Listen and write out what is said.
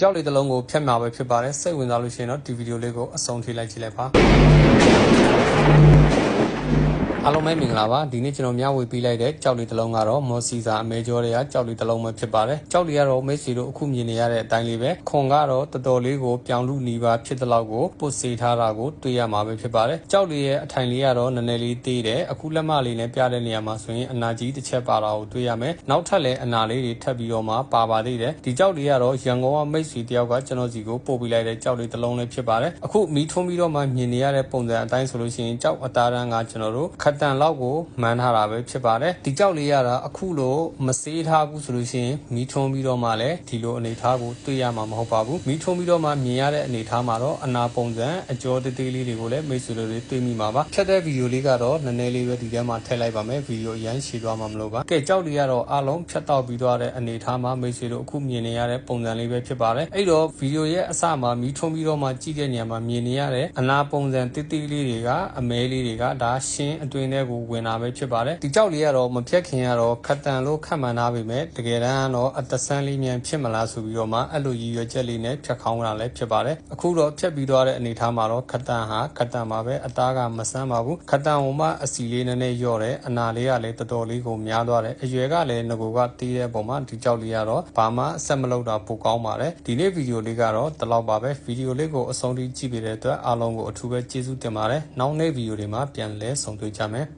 ကြောက်လေးတစ်လုံးကိုဖြတ်မှာပဲဖြစ်ပါတယ်စိတ်ဝင်စားလို့ရှိရင်တော့ဒီဗီဒီယိုလေးကိုအဆုံးထိလိုက်ကြည့်လိုက်ပါ အားလုံးပဲမင်္ဂလာပါဒီနေ့ကျွန်တော်မျှဝေပေးလိုက်တဲ့ကြောက်လေးတစ်လုံးကတော့မော်စီစာအမဲကျော်တွေကကြောက်လေးတစ်လုံးပဲဖြစ်ပါတယ်ကြောက်လေးကတော့မိတ်ဆွေတို့အခုမြင်နေရတဲ့အတိုင်းလေးပဲခွန်ကတော့တော်တော်လေးကိုပြောင်းလူနီးပါဖြစ်တဲ့လောက်ကိုပုတ်စေထားတာကိုတွေ့ရမှာပဲဖြစ်ပါတယ်ကြောက်လေးရဲ့အထိုင်လေးကတော့နည်းနည်းလေးသေးတယ်အခုလက်မလေးနဲ့ပြတဲ့နေရာမှာဆိုရင်အနာကြီးတစ်ချက်ပါတာကိုတွေ့ရမယ်နောက်ထပ်လည်းအနာလေးတွေထပ်ပြီးတော့မှပါပါသေးတယ်ဒီကြောက်လေးကတော့ရန်ကုန်ကမိတ်ဆွေတယောက်ကကျွန်တော်စီကိုပို့ပေးလိုက်တဲ့ကြောက်လေးတစ်လုံးလေးဖြစ်ပါတယ်အခုမီးထွန်းပြီးတော့မှမြင်နေရတဲ့ပုံစံအတိုင်းဆိုလို့ရှိရင်ကြောက်အသားရန်ကကျွန်တော်တို့ခက်တန်လောက်ကိုမှန်းထားတာပဲဖြစ်ပါတယ်ဒီကြောက်လေးရတာအခုလိုမစေးထားဘူးဆိုလို့ရှိရင်မီးထွန်းပြီးတော့မှလည်းဒီလိုအနေထားကိုတွေ့ရမှာမဟုတ်ပါဘူးမီးထွန်းပြီးတော့မှမြင်ရတဲ့အနေထားမှာတော့အနာပုံစံအကျော်တေးသေးလေးတွေကိုလည်းမိတ်ဆွေတို့တွေတွေ့မိမှာပါဖြတ်တဲ့ဗီဒီယိုလေးကတော့နည်းနည်းလေးပဲဒီထဲမှာထည့်လိုက်ပါမယ်ဗီဒီယိုအရင်ရှည်သွားမှာမလို့ပါကဲကြောက်လေးကတော့အားလုံးဖြတ်တောက်ပြီးသွားတဲ့အနေထားမှာမိတ်ဆွေတို့အခုမြင်နေရတဲ့ပုံစံလေးပဲဖြစ်ပါတယ်အဲ့တော့ဗီဒီယိုရဲ့အစမှာမီးထွန်းပြီးတော့မှကြည့်တဲ့နေရာမှာမြင်နေရတဲ့အနာပုံစံတေးသေးလေးတွေကအမဲလေးတွေကဒါရှင်းအတွင်းထဲကိုဝင်တာပဲဖြစ်ပါတယ်ဒီကြောက်လေးကတော့မဖြတ်ခင်ကတော့ခက်တန်လို့ခတ်မှန်ထားပေမဲ့တကယ်တမ်းကတော့အသက်ဆန်းလေးမြန်ဖြစ်မလားဆိုပြီးတော့မှအဲ့လိုရည်ရွယ်ချက်လေးနဲ့ဖြတ်ခေါင်းတာလည်းဖြစ်ပါတယ်အခုတော့ဖြတ်ပြီးသွားတဲ့အနေထားမှာတော့ခက်တန်ဟာခက်တန်ပါပဲအသားကမဆန်းပါဘူးခက်တန်ဟိုမှအစီလေးနည်းနည်းလျော့တယ်အနာလေးကလည်းတော်တော်လေးကိုများသွားတယ်အရွယ်ကလည်းငကိုကတီးတဲ့ပုံမှာဒီကြောက်လေးကတော့ဘာမှအဆက်မလုပ်တာပိုကောင်းပါတယ်ဒီနေ့ဗီဒီယိုလေးကတော့ဒီလောက်ပါပဲဗီဒီယိုလေးကိုအဆုံးထိကြည့်ပေးတဲ့အတွက်အားလုံးကိုအထူးပဲကျေးဇူးတင်ပါတယ်နောက်နေ့ဗီဒီယိုတွေမှာပြန်လဲဆုံတွေ့ကြမယ် Yeah.